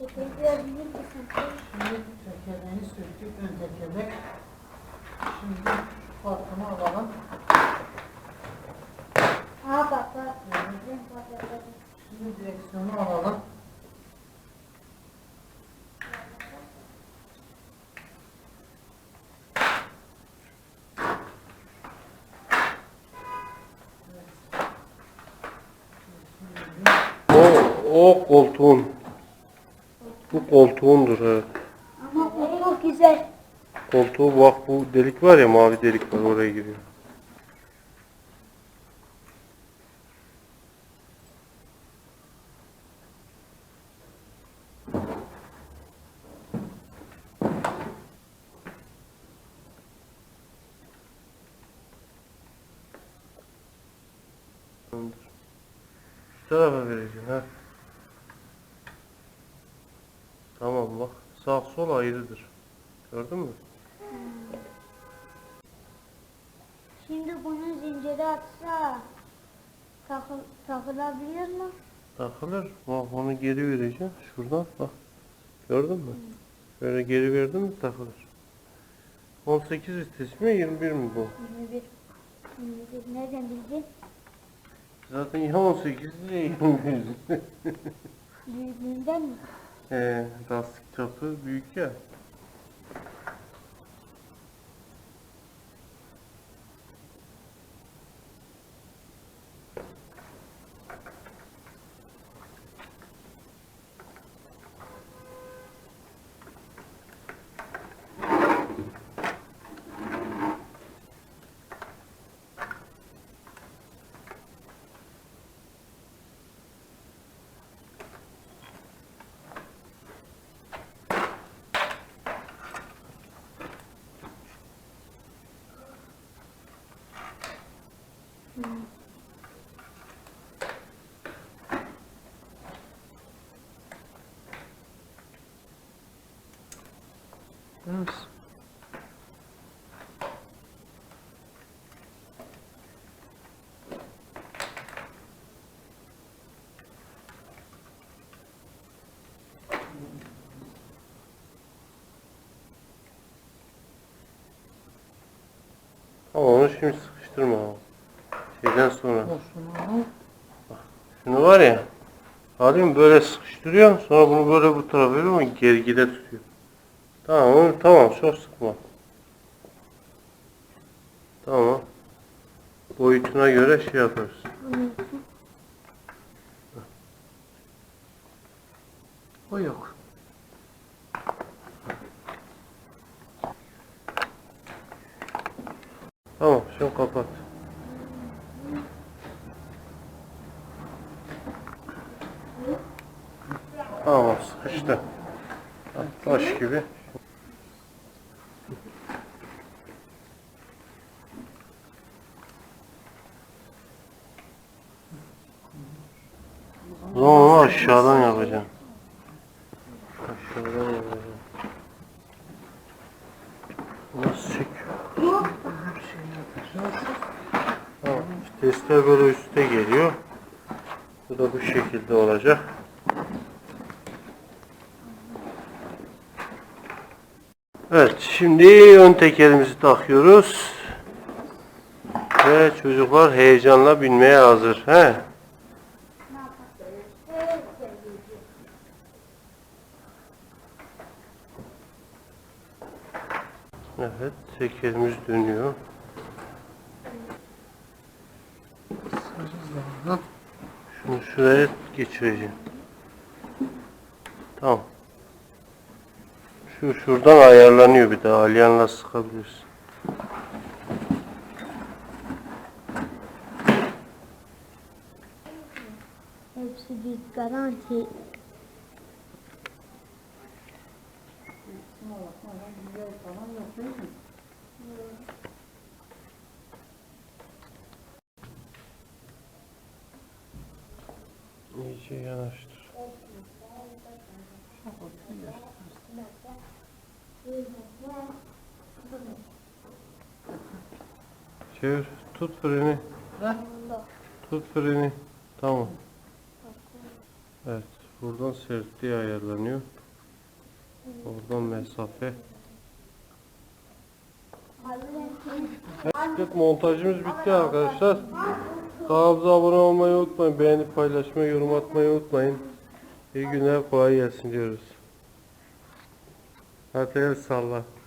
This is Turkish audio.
Şimdi tekerleğini söktük ön tekerlek. Şimdi şu parkını alalım. Aa bak bak. Şimdi direksiyonu alalım. O, o koltuğun. Bu koltuğundur evet. Ama çok güzel. Koltuğu bak bu delik var ya mavi delik var oraya giriyor. Şu tarafa vereceksin ha. Tamam bak sağ sol ayrıdır. Gördün mü? Şimdi bunu zincire atsa takıl, takılabilir mi? Takılır. Bak onu geri vereceğim. Şuradan bak. Gördün mü? Böyle geri verdin mi takılır. 18 vitesi mi 21 mi bu? 21. 21. Nereden bildin? Zaten ya 18 ya 21. Büyüklüğünden mi? Ee, lastik çapı büyük ya. Evet. Ama onu şimdi sıkıştırma. Şeyden sonra. Şunu var ya. Alayım böyle sıkıştırıyor. Sonra bunu böyle bu tarafa veriyor ama gergide tutuyor. Tamam tamam çok sıkma. Tamam. Boyutuna göre şey yaparız. O yok. Tamam şimdi kapat. Tamam sıkıştı. Taş gibi. Onu aşağıdan yapacağım. Aşağıdan yapacağım. Nasıl çekiyor? Tamam. Testler böyle üstte geliyor. Bu da bu şekilde olacak. Evet, şimdi ön tekerimizi takıyoruz. Ve çocuklar heyecanla binmeye hazır. He? Evet, tekerimiz dönüyor. Şunu şuraya geçireceğim. Tamam. Şu şuradan ayarlanıyor bir daha. Alyanla sıkabilirsin. Hepsi bir garanti. İyice yanaştır. Çevir. Tut freni. Ver. Tut freni. Tamam. Evet. Buradan sertliği ayarlanıyor. Oradan mesafe. Bisiklet montajımız bitti arkadaşlar. Kanalımıza abone olmayı unutmayın. Beğenip paylaşmayı, yorum atmayı unutmayın. İyi günler, kolay gelsin diyoruz. Hadi el.